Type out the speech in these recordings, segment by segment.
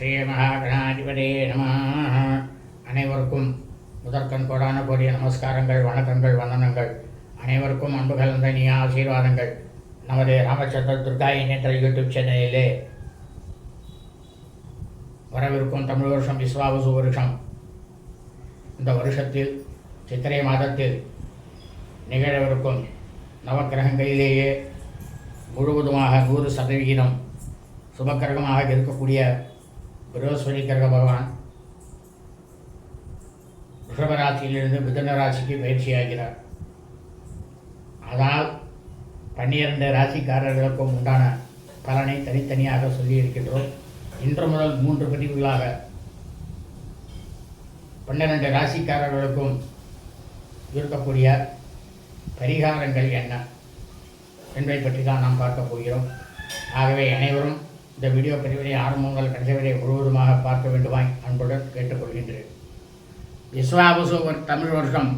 ஸ்ரீமகாகணாதிபதே நம. அனைவருக்கும் முதற்கண் கோடான கோடிய நமஸ்காரங்கள் வணக்கங்கள் வந்தனங்கள். அனைவருக்கும் அன்பு கலந்த நீ ஆசீர்வாதங்கள். நமது ராமச்சந்திர துர்கா இணையற்ற யூடியூப் சேனலிலே வரவிருக்கும் தமிழ் வருஷம் விஸ்வாவசு வருஷம் இந்த வருஷத்தில் சித்திரை மாதத்தில் நிகழவிருக்கும் நவக்கிரகங்களிலேயே முழுவதுமாக நூறு சதவிகிதம் சுபக்கிரகமாக இருக்கக்கூடிய பிரகஸ்பதி பகவான். ரிஷபராசியிலிருந்து மிதன ராசிக்கு பயிற்சியாகிறார். அதனால் பன்னிரண்டு ராசிக்காரர்களுக்கும் உண்டான பலனை தனித்தனியாக சொல்லியிருக்கின்றோம். இன்று முதல் மூன்று பதிவுகளாக பன்னிரண்டு ராசிக்காரர்களுக்கும் இருக்கக்கூடிய பரிகாரங்கள் என்ன என்பதை பற்றி தான் நாம் பார்க்க போகிறோம். ஆகவே அனைவரும் இந்த வீடியோ பதிவினை ஆரம்பங்கள் கடைசி வரை முழுவதுமாக பார்க்க வேண்டுமாய் அன்புடன் கேட்டுக்கொள்கின்றேன். விஸ்வாபசு தமிழ் வருஷம்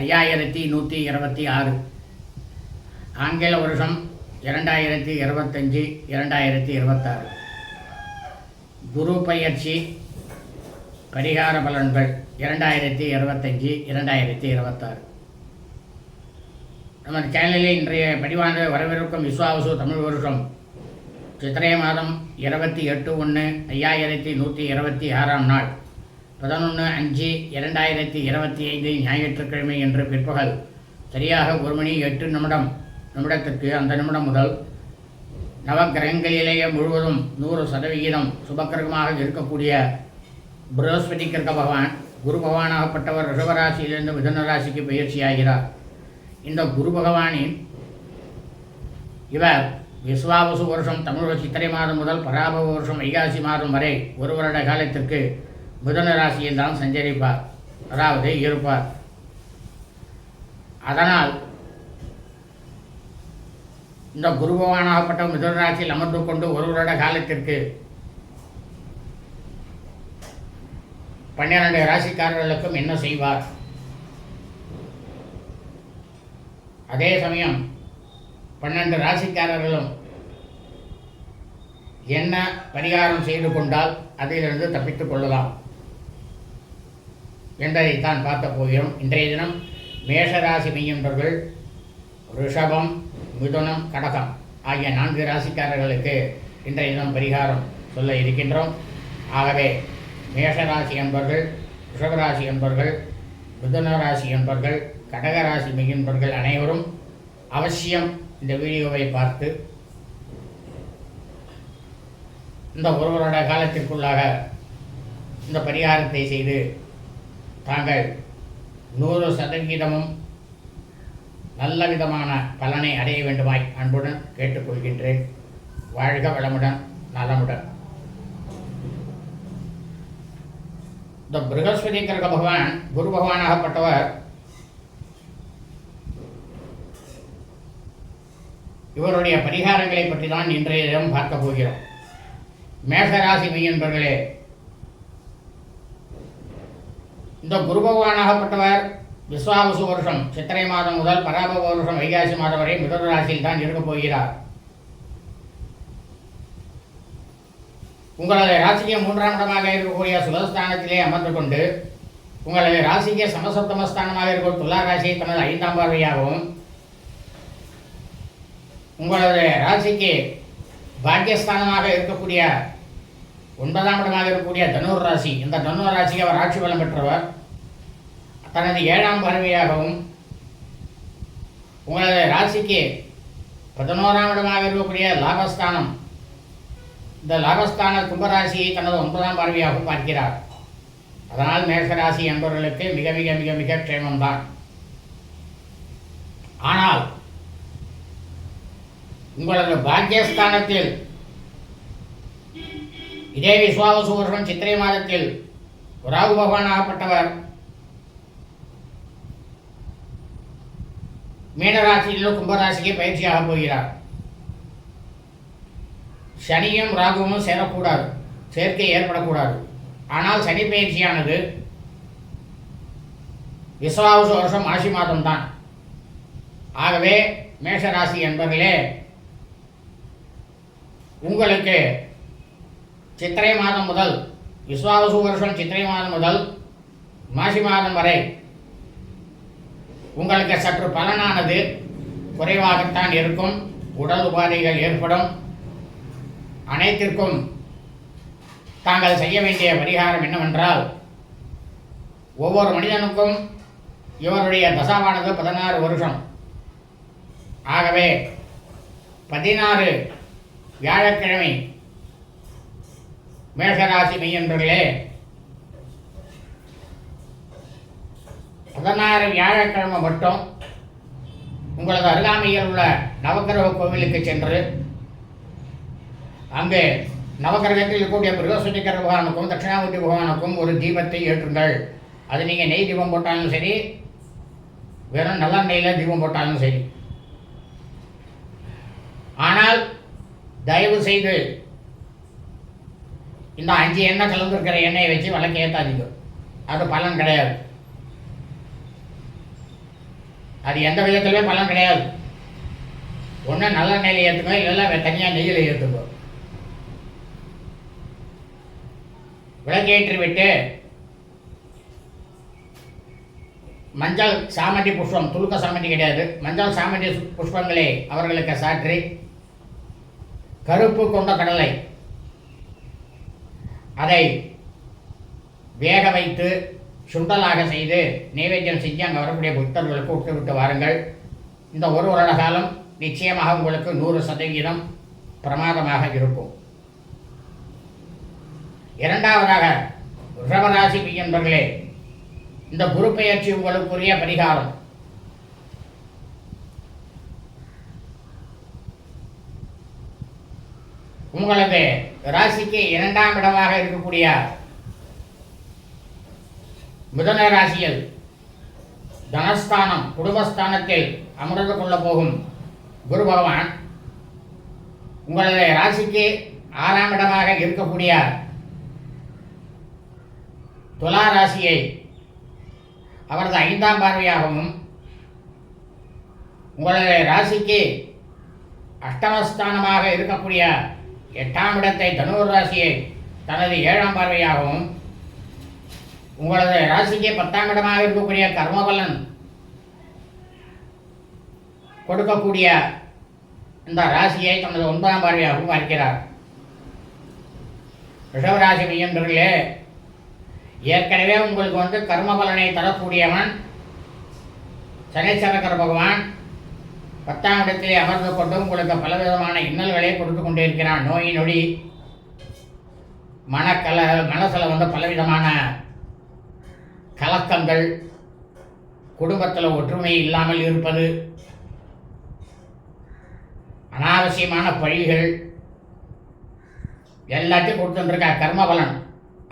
ஐயாயிரத்தி நூற்றி இருபத்தி ஆறு. ஆங்கில வருஷம் இரண்டாயிரத்தி இருபத்தஞ்சி இரண்டாயிரத்தி இருபத்தாறு. குரு பயிற்சி பரிகார பலன்கள் இரண்டாயிரத்தி இருபத்தஞ்சி இரண்டாயிரத்தி இருபத்தாறு. நமது சேனலில் இன்றைய பதிவான வரவிருக்கும் விஸ்வாவசு தமிழ் வருஷம் சித்திரை மாதம்? இருபத்தி எட்டு ஒன்று ஐயாயிரத்தி நூற்றி இருபத்தி ஆறாம் நாள். பதினொன்று அஞ்சு இரண்டாயிரத்தி இருபத்தி ஐந்து ஞாயிற்றுக்கிழமை என்று பிற்பகல். சரியாக ஒரு மணி எட்டு நிமிடம். நிமிடத்திற்கு அந்த நிமிடம் முதல். நவக்கிரகங்களிலேயே முழுவதும் நூறு சதவிகிதம் சுபக்கிரகமாக இருக்கக்கூடிய பிரகஸ்பதி கிரக பகவான் குரு பகவானாகப்பட்டவர் ரிஷபராசியிலிருந்து மிதன ராசிக்கு பயிற்சியாகிறார். இந்த குரு பகவானின் இவர் விஸ்வாவசு வருஷம் தமிழக சித்திரை மாதம் முதல் பராபவ வருஷம் வைகாசி மாதம் வரை ஒரு வருட காலத்திற்கு மிதுன ராசியில் தான் சஞ்சரிப்பார். அதாவது இருப்பார். அதனால் இந்த குருபவானாகப்பட்ட மிதுன ராசியில் அமர்ந்து கொண்டு ஒரு வருட காலத்திற்கு பன்னிரண்டு ராசிக்காரர்களுக்கும் என்ன செய்வார்? அதே சமயம் பன்னெண்டு ராசிக்காரர்களும் என்ன பரிகாரம் செய்து கொண்டால் அதிலிருந்து தப்பித்துக் கொள்ளலாம் என்பதைத்தான் பார்த்த போகிறோம். இன்றைய தினம் மேஷராசி மெய்யன்பர்கள் ரிஷபம் மிதுனம் கடகம் ஆகிய நான்கு ராசிக்காரர்களுக்கு இன்றைய தினம் பரிகாரம் சொல்ல இருக்கின்றோம். ஆகவே மேஷராசி என்பர்கள் ரிஷபராசி என்பர்கள் மிதுன ராசி என்பர்கள் கடகராசி மெய்யன்பர்கள் அனைவரும் அவசியம் இந்த வீடியோவை பார்த்து இந்த ஒரு வருட காலத்திற்குள்ளாக இந்த பரிகாரத்தை செய்து தாங்கள் நூறு சதவிகிதமும் நல்ல விதமான பலனை அடைய வேண்டுமாய் அன்புடன் கேட்டுக்கொள்கின்றேன். வாழ்க வளமுடன் நலமுடன். இந்த பிருகஸ்பதி கிரக பகவான் குரு பகவானாகப்பட்டவர் இவருடைய பரிகாரங்களை பற்றி தான் இன்றைய தினம் பார்க்க போகிறோம். மேஷராசி மெய்யன்பர்களே இந்த குரு பகவானாகப்பட்டவர் விஸ்வாவசு வருஷம் சித்திரை மாதம் முதல் பராபவ வருஷம் வைகாசி மாதம் வரை மிதன ராசியில் தான் இருக்கப் போகிறார். உங்களது ராசிக்கு மூன்றாம் இடமாக இருக்கக்கூடிய சுகஸ்தானத்திலே அமர்ந்து கொண்டு உங்களது ராசிக்கு சமசப்தமஸ்தானமாக இருக்கும் துலா ராசியை தனது ஐந்தாம் பார்வையாகவும் உங்களது ராசிக்கு பாக்கியஸ்தானமாக இருக்கக்கூடிய ஒன்பதாம் இடமாக இருக்கக்கூடிய தனுர் ராசி இந்த தனுர் ராசிக்கு அவர் ஆட்சி பலம் பெற்றவர். தனது ஏழாம் பார்வையாகவும் உங்களது ராசிக்கு பதினோராம் இடமாக இருக்கக்கூடிய லாபஸ்தானம் இந்த லாபஸ்தான கும்பராசியை தனது ஒன்பதாம் பார்வையாகவும் பார்க்கிறார். அதனால் மேஷராசி என்பவர்களுக்கு மிக மிக மிக மிக க்ஷேமம்தான். ஆனால் உங்களது பாக்கியஸ்தானத்தில். இதே விஸ்வாவசு வருஷம் சித்திரை மாதத்தில் ராகு பகவான் ஆகப்பட்டவர். மீனராசியிலும் கும்பராசிக்கு பயிற்சியாக போகிறார். சனியும் ராகுவும் சேரக்கூடாது சேர்க்கை ஏற்படக்கூடாது. ஆனால் சனி பயிற்சியானது விஸ்வாவசு வருஷம் ஆசி மாதம்தான். ஆகவே மேஷராசி என்பதிலே உங்களுக்கு சித்திரை மாதம் முதல் விஸ்வாவசு வருஷம் சித்திரை மாதம் முதல் மாசி மாதம் வரை உங்களுக்கு சற்று பலனானது குறைவாகத்தான் இருக்கும். உடல் உபாதைகள் ஏற்படும். அனைத்திற்கும் தாங்கள் செய்ய வேண்டிய பரிகாரம் என்னவென்றால் ஒவ்வொரு மனிதனுக்கும் இவருடைய தசாவானது பதினாறு வருஷம். ஆகவே பதினாறு வியாழக்கிழமை மேஷராசி மெய்யன்பர்களே பதினாறு வியாழக்கிழமை மட்டும் உங்களது அருகாமையில் உள்ள நவக்கிரக கோவிலுக்கு சென்று அங்கே நவக்கிரகத்தில் இருக்கக்கூடிய பிருகஸ்பதிக்கர பகவானுக்கும் தட்சிணாமூர்த்தி பகவானுக்கும் ஒரு தீபத்தை ஏற்றுங்கள். அது நீங்கள் நெய் தீபம் போட்டாலும் சரி வெறும் நல்ல நெய்யில் தீபம் போட்டாலும் சரி. ஆனால் தயவு செய்து இந்த அஞ்சு எண்ணெய் கலந்துருக்கிற எண்ணெயை வச்சு விளக்கு ஏற்றாதீங்க அது பலன் கிடையாது. அது எந்த விதத்திலுமே பலன் கிடையாது. ஒன்று நல்ல நெய்யில் ஏற்றுக்கோ இல்லைன்னா தனியாக நெய்யில் ஏற்றுக்கோ விளக்கேற்றி விட்டு மஞ்சள் சாமந்தி புஷ்பம் துலுக்க சாமந்தி கிடையாது. மஞ்சள் சாமந்தி புஷ்பங்களே புஷ்பங்களை அவர்களுக்கு சாற்றி கருப்பு கொண்ட கடலை. அதை வேக வைத்து சுண்டலாக செய்து நைவேத்தியம் செஞ்சு அங்கே வரக்கூடிய புத்தர்களுக்கு விட்டு விட்டு வாருங்கள். இந்த ஒரு வருட காலம் நிச்சயமாக உங்களுக்கு நூறு சதவீதம் பிரமாதமாக இருக்கும். இரண்டாவதாக ரிஷபராசி என்பர்களே இந்த குரு பெயர்ச்சி உங்களுக்குரிய பரிகாரம். உங்களது ராசிக்கு இரண்டாம் இடமாக இருக்கக்கூடிய மிதன ராசியில் தனஸ்தானம் குடும்பஸ்தானத்தில் அமர்ந்து கொள்ளப் போகும் குரு பகவான் உங்களது ராசிக்கு ஆறாம் இடமாக இருக்கக்கூடிய துலா ராசியை அவரது ஐந்தாம் பார்வையாகவும் உங்களது ராசிக்கு அஷ்டமஸ்தானமாக இருக்கக்கூடிய எட்டாம் இடத்தை தனுர் ராசியை தனது ஏழாம் பார்வையாகவும் உங்களது ராசிக்கு பத்தாம் இடமாக இருக்கக்கூடிய கர்மபலன் கொடுக்கக்கூடிய இந்த ராசியை தனது ஒன்பதாம் பார்வையாகவும் பார்க்கிறார். ரிஷவராசி மையன்பர்களே ஏற்கனவே உங்களுக்கு வந்து கர்ம பலனை தரக்கூடியவன் சனீஸ்வரகர் பகவான். பத்தாம் இடத்திலே அமர்ந்து கொண்டு உங்களுக்கு பலவிதமான இன்னல்களை கொடுத்து கொண்டிருக்கிறான். நோய் நொடி மனக்கல மனசில் வந்து பலவிதமான கலக்கங்கள் குடும்பத்தில் ஒற்றுமை இல்லாமல் இருப்பது அனாவசியமான பழிகள் எல்லாத்தையும் கொடுத்துட்டுருக்கா கர்மபலன்.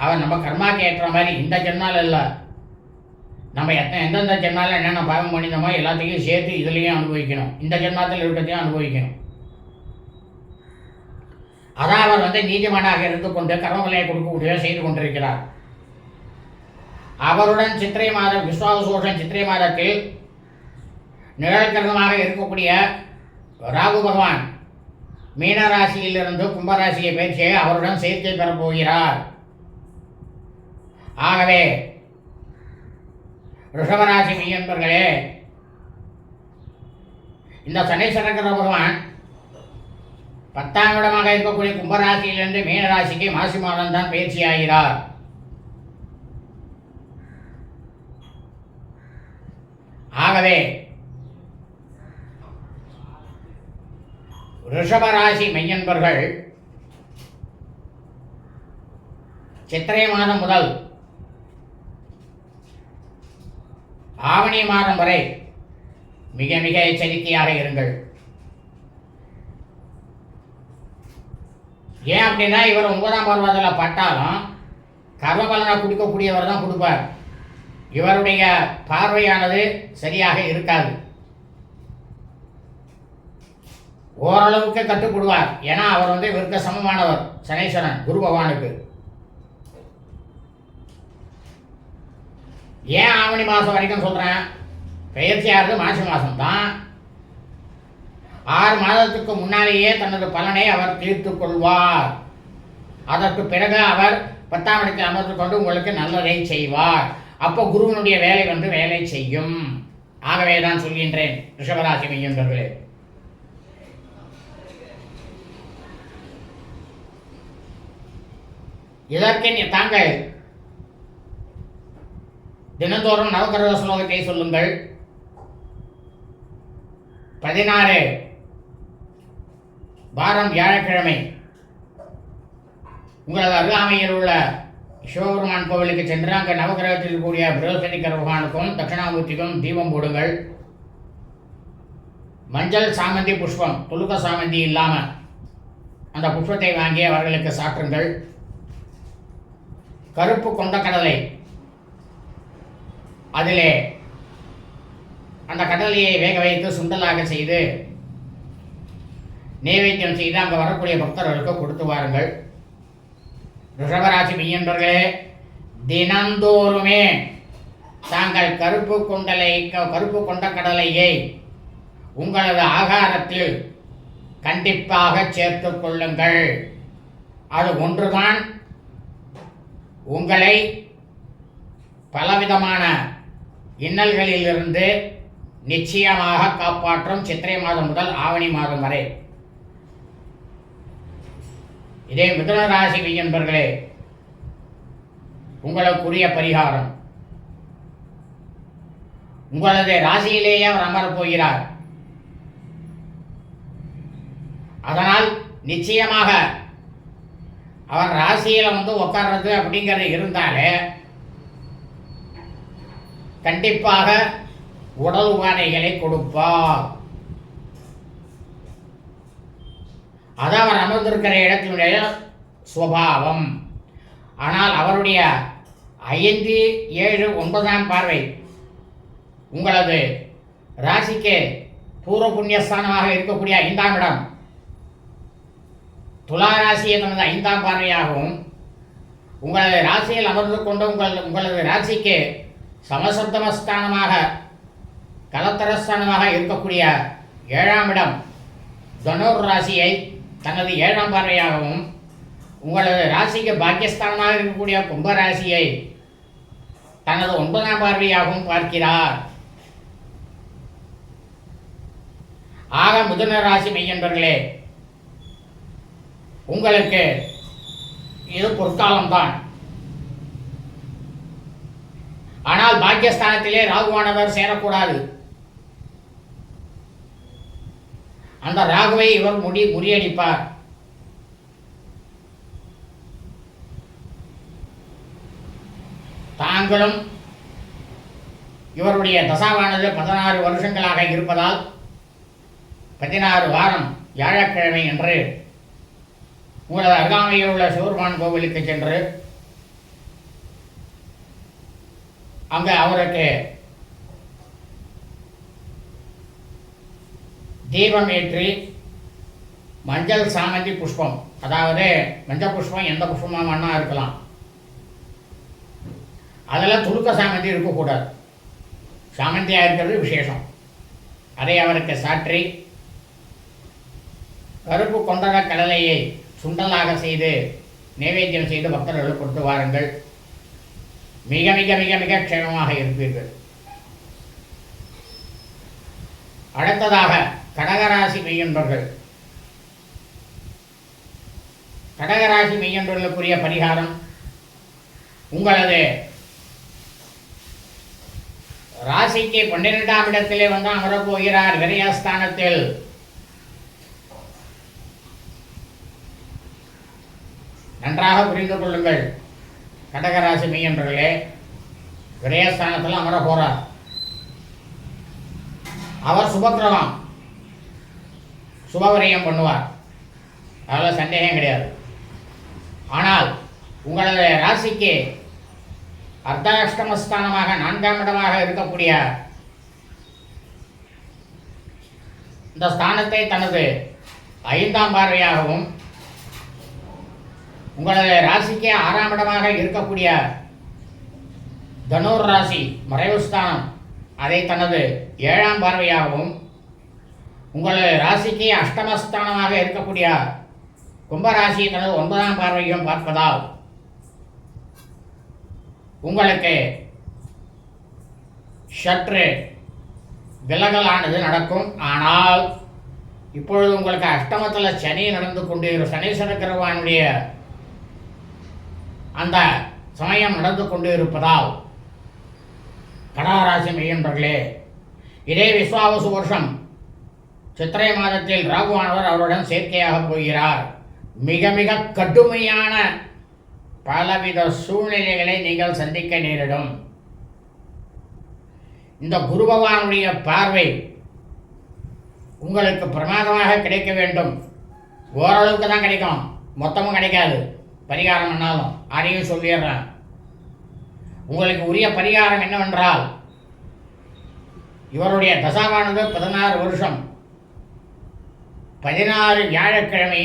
அவன் நம்ம கர்மாக்கு ஏற்ற மாதிரி இந்த ஜென்மால இல்லை. நம்ம எத்தனை எந்தெந்த ஜென்மாவில் என்னென்ன பாவம் பண்ணியிருந்தோமோ எல்லாத்தையும் சேர்த்து இதுலேயும் அனுபவிக்கணும். இந்த ஜென்மத்தில் இருக்கிறதையும் அனுபவிக்கணும். அதான் அவர் வந்து நீதிமானாக இருந்து கொண்டு கர்மபலனை கொடுக்கக்கூடிய செய்து கொண்டிருக்கிறார். அவருடன் சித்திரை மாதம் விஸ்வாசோஷன் சித்திரை மாதத்தில் நிழற்கரணமாக இருக்கக்கூடிய ராகு பகவான் மீனராசியிலிருந்து கும்பராசியை பயிற்சியை அவருடன் சேர்க்கை பெறப்போகிறார். ஆகவே ரிஷபராசி மையன்பர்களே இந்த சனீஸ்வரங்கிற பகவான் பத்தாம் இடமாக இருக்கக்கூடிய கும்பராசியிலிருந்து மீனராசிக்கு மாசி மாதம் தான் பயிற்சி ஆகிறார். ஆகவே ரிஷபராசி மையன்பர்கள் சித்திரை மாதம் முதல் ஆவணி மாதம் வரை மிக மிக எச்சரிக்கையாக இருங்கள். ஏன் அப்படின்னா இவர் ஒன்பதாம் பருவத்தில் பட்டாலும் கர்ம பலனை கொடுக்கக்கூடியவர் தான் கொடுப்பார். இவருடைய பார்வையானது சரியாக இருக்காது. ஓரளவுக்கு கட்டுப்படுவார். ஏன்னா அவர் வந்து இவருக்கு சமமானவர் சனீஸ்வரன் குரு பகவானுக்கு. ஏன் ஆவணி மாதம் வரைக்கும் சொல்கிறேன் பெயர்ச்சியாகிறது மாசி மாதம் தான். ஆறு மாதத்துக்கு முன்னாலேயே தனது பலனை அவர் தீர்த்து கொள்வார். அதற்கு பிறகு அவர் பத்தாம் இடத்தில் அமர்ந்து கொண்டு உங்களுக்கு நல்லதை செய்வார். அப்போ குருவனுடைய வேலை வந்து வேலை செய்யும். ஆகவே தான் சொல்கின்றேன் ரிஷபராசி மையன்பர்களே இதற்கு நீ- தாங்கள் தினந்தோறும் நவகரக ஸ்லோகத்தை சொல்லுங்கள். பதினாறு. வாரம் வியாழக்கிழமை. உங்களது அருகாமையில் உள்ள சிவபெருமான் கோவிலுக்கு சென்று அங்கே நவகிரகத்தில் கூடிய பிரகஸ்பதிக்கர பகவானுக்கும் தட்சிணாமூர்த்திக்கும் தீபம் போடுங்கள். மஞ்சள் சாமந்தி புஷ்பம் துலுக்க சாமந்தி இல்லாமல் அந்த புஷ்பத்தை வாங்கி அவர்களுக்கு சாற்றுங்கள். கருப்பு கொண்ட கடலை அதிலே அந்த கடலையை வேக வைத்து சுண்டலாக செய்து நைவேத்தியம் செய்து அங்கே வரக்கூடிய பக்தர்களுக்கு கொடுத்து வாருங்கள். ரிஷபராசி மெய்யன்பர்களே தினந்தோறுமே தாங்கள் கருப்பு கொண்டலை க- கருப்பு கொண்ட கடலையை உங்களது ஆகாரத்தில் கண்டிப்பாக சேர்த்து கொள்ளுங்கள். அது ஒன்றுதான் உங்களை பலவிதமான இன்னல்களிலிருந்து நிச்சயமாக காப்பாற்றும் சித்திரை மாதம் முதல் ஆவணி மாதம் வரை. இதே மிதுன ராசி என்பர்களே உங்களுக்குரிய பரிகாரம். உங்களது ராசியிலேயே அவர் அமரப் போகிறார். அதனால் நிச்சயமாக அவர் ராசியில் வந்து உட்கார்றது அப்படிங்கிறது இருந்தாலே கண்டிப்பாக உடல் உபாதைகளை கொடுப்பார். அது அவர் அமர்ந்திருக்கிற இடத்தினுடைய சுவாவம். ஆனால் அவருடைய ஐந்து ஏழு ஒன்பதாம் பார்வை உங்களது ராசிக்கு பூர்வ புண்ணியஸ்தானமாக இருக்கக்கூடிய ஐந்தாம் இடம். துலா ராசியை தனது ஐந்தாம் பார்வையாகவும் உங்களது ராசியில் அமர்ந்து கொண்டு உங்கள் உங்களது ராசிக்கு சமசப்தமஸ்தானமாக கலத்தரஸ்தானமாக இருக்கக்கூடிய ஏழாம் இடம் தனுர் ராசியை தனது ஏழாம் பார்வையாகவும் உங்களது ராசிக்கு பாக்கியஸ்தானமாக இருக்கக்கூடிய கும்ப ராசியை தனது ஒன்பதாம் பார்வையாகவும் பார்க்கிறார். ஆக மிதுன ராசி மெய்யன்பர்களே உங்களுக்கு இது பொற்காலம்தான். ஆனால் பாக்கியஸ்தானத்திலே ராகுவானவர் சேரக்கூடாது. அந்த ராகுவை இவர் முடி முறியடிப்பார். தாங்களும் இவருடைய தசாவானது பதினாறு வருஷங்களாக இருப்பதால் பதினாறு வாரம் வியாழக்கிழமை என்று உங்களது அருகாமையில் உள்ள சிவருமான் கோவிலுக்கு சென்று அங்கே அவருக்கு தீபம் ஏற்றி மஞ்சள் சாமந்தி புஷ்பம். அதாவது மஞ்சள் புஷ்பம் எந்த புஷ்பமாக வேணா இருக்கலாம். அதில் துலுக்க சாமந்தி இருக்கக்கூடாது. சாமந்தியாக இருக்கிறது விசேஷம். அதை அவருக்கு சாற்றி கருப்பு கொண்டத கடலையை சுண்டலாக செய்து நைவேத்தியம் செய்து பக்தர்களுக்கு கொடுத்து வாருங்கள். மிக மிக மிக மிக க்ஷேமமாக இருப்பீர்கள். அடுத்ததாக கடகராசி மெய்யன்பர்கள். கடகராசி மெய்யன்பர்களுக்குரிய பரிகாரம் உங்களது ராசிக்கு பன்னிரெண்டாம் இடத்திலே வந்து அமரப் போகிறார் விரயஸ்தானத்தில். நன்றாக புரிந்து கொள்ளுங்கள். கடகராசி மெய்யன்பர்களே விரயஸ்தானத்தில் அமர போகிறார் அவர் சுபக்கிரகம். சுபவிரயம் பண்ணுவார். அதில் சந்தேகம் கிடையாது. ஆனால் உங்களது ராசிக்கு அர்த்தாஷ்டமஸ்தானமாக நான்காம் இடமாக இருக்கக்கூடிய இந்த ஸ்தானத்தை தனது ஐந்தாம் பார்வையாகவும் உங்களது ராசிக்கு ஆறாம் இடமாக இருக்கக்கூடிய தனுர் ராசி மறைவு ஸ்தானம் அதை தனது ஏழாம் பார்வையாகவும் உங்களது ராசிக்கு அஷ்டமஸ்தானமாக இருக்கக்கூடிய கும்பராசி தனது ஒன்பதாம் பார்வையும் பார்ப்பதால் உங்களுக்கு சற்று விலகலானது நடக்கும். ஆனால் இப்பொழுது உங்களுக்கு அஷ்டமத்தில் சனி நடந்து கொண்டு சனீஸ்வர கிரகவானுடைய அந்த சமயம் நடந்து கொண்டு இருப்பதால் கடகராசி மெய்யன்பர்களே இதே விஸ்வாவசு வருஷம் சித்திரை மாதத்தில் ராகுவானவர் அவருடன் சேர்க்கையாக போகிறார். மிக மிக கடுமையான பலவித சூழ்நிலைகளை நீங்கள் சந்திக்க நேரிடும். இந்த குரு பகவானுடைய பார்வை உங்களுக்கு பிரமாதமாக கிடைக்க வேண்டும். ஓரளவுக்கு தான் கிடைக்கும். மொத்தமும் கிடைக்காது. பரிகாரம் பண்ணாலும் அதையும் சொல்லிடுறேன். உங்களுக்கு உரிய பரிகாரம் என்னவென்றால் இவருடைய தசாவானது பதினாறு வருஷம். பதினாறு வியாழக்கிழமை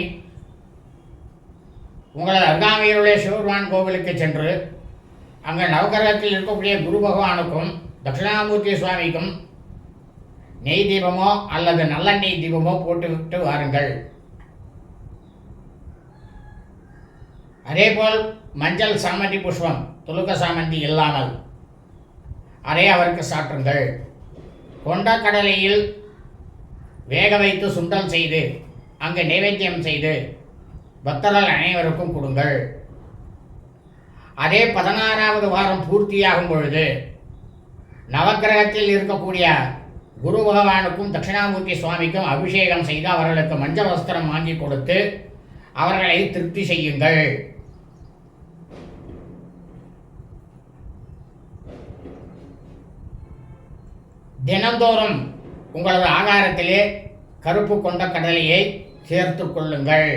உங்களது அருகாமையில் உள்ள சிவபெருமான் கோவிலுக்கு சென்று அங்கே நவகிரகத்தில் இருக்கக்கூடிய குரு பகவானுக்கும் தட்சிணாமூர்த்தி சுவாமிக்கும் நெய் தீபமோ அல்லது நல்லெண்ணெய் தீபமோ போட்டுவிட்டு வாருங்கள். அதேபோல் மஞ்சள் சாமந்தி புஷ்பம் துலுக்க சாமந்தி இல்லாமல். அதை அவருக்கு சாற்றுங்கள். கொண்டக்கடலையில் வேக வைத்து சுண்டல் செய்து அங்கு நைவேத்தியம் செய்து பக்தர்கள் அனைவருக்கும் கொடுங்கள். அதே பதினாறாவது வாரம் பூர்த்தியாகும் பொழுது நவக்கிரகத்தில் இருக்கக்கூடிய குரு பகவானுக்கும் தட்சிணாமூர்த்தி சுவாமிக்கும் அபிஷேகம் செய்து அவர்களுக்கு மஞ்சள் வஸ்திரம் வாங்கி கொடுத்து அவர்களை திருப்தி செய்யுங்கள். தினந்தோறும் உங்களது ஆகாரத்திலே கருப்பு கொண்ட கடலையை சேர்த்து கொள்ளுங்கள்.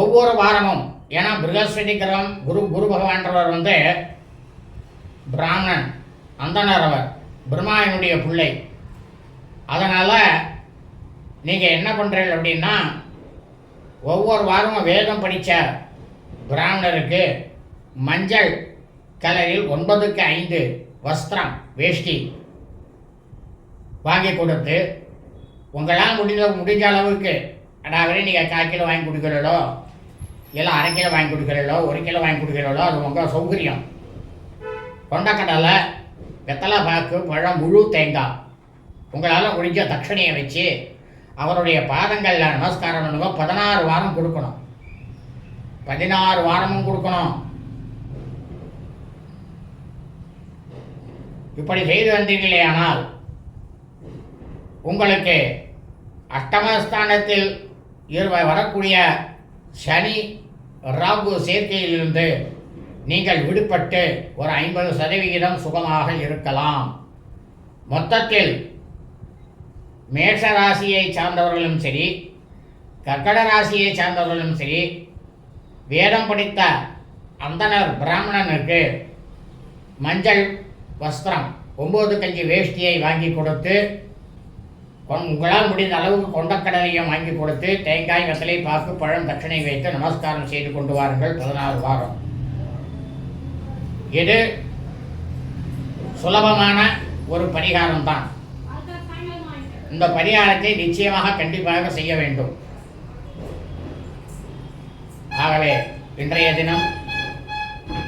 ஒவ்வொரு வாரமும் ஏன்னா பிருகஸ்பதி கிரகம் குரு குரு பகவான்றவர் வந்து பிராமணன் அந்தனர் அவர் பிரம்மாவினுடைய பிள்ளை. அதனால் நீங்கள் என்ன பண்ணுறீங்க அப்படின்னா ஒவ்வொரு வாரமும் வேதம் படித்த பிராமணருக்கு மஞ்சள் கலரில் ஒன்பதுக்கு ஐந்து வஸ்திரம் வேஷ்டி. வாங்கி கொடுத்து உங்களால் முடிந்த முடிஞ்ச அளவுக்கு அதாவது நீங்கள் கால் கிலோ வாங்கி கொடுக்குறீங்களோ இல்லை அரை கிலோ வாங்கி கொடுக்குறீங்களோ ஒரு கிலோ வாங்கி கொடுக்குறீங்களோ அது உங்கள் சௌகரியம். கொண்டக்கடலை வெத்தலை பாக்கு பழம் முழு தேங்காய். உங்களால் முடிஞ்ச தட்சணையை வச்சு அவருடைய பாதங்களில் நமஸ்காரம் பண்ணுவோம் பதினாறு வாரம் கொடுக்கணும். பதினாறு வாரமும் கொடுக்கணும். இப்படி செய்து வந்தீர்களே ஆனால் உங்களுக்கு அஷ்டமஸ்தானத்தில் வரக்கூடிய சனி ராகு சேர்க்கையிலிருந்து நீங்கள் விடுபட்டு ஒரு ஐம்பது சதவிகிதம் சுகமாக இருக்கலாம். மொத்தத்தில் மேஷ ராசியை சார்ந்தவர்களும் சரி கர்க்கட ராசியை சார்ந்தவர்களும் சரி வேதம் படித்த அந்தனர் பிராமணனுக்கு மஞ்சள் வஸ்திரம். ஒம்பது கஞ்சி வேஷ்டியை வாங்கி கொடுத்து உங்களால் முடிந்த அளவுக்கு கொண்டக்கடலையும் வாங்கி கொடுத்து தேங்காய் வெத்தலை பாக்கு பழம் தட்சணை வைத்து நமஸ்காரம் செய்து கொண்டு வாருங்கள் பதினாறு வாரம். இது சுலபமான ஒரு பரிகாரம் தான் இந்த பரிகாரத்தை நிச்சயமாக கண்டிப்பாக செய்ய வேண்டும். ஆகவே இன்றைய தினம்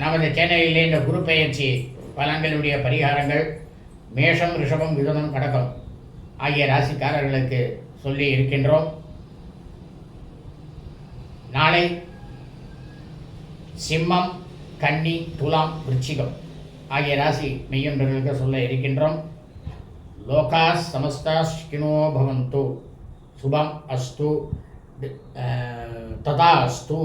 நமது சேனலிலே இந்த குரு பயிற்சி பலன்களுடைய பரிகாரங்கள் மேஷம் ரிஷபம் மிதுனம் கடகம் ஆகிய ராசிக்காரர்களுக்கு சொல்லி இருக்கின்றோம். நாளை சிம்மம் கன்னி துலாம் விருச்சிகம் ஆகிய ராசி மெய்யொன்றர்களுக்கு சொல்ல இருக்கின்றோம். லோகா சமஸ்தா ஸ்கினோ பவந்து. சுபம் அஸ்து ததா அஸ்து.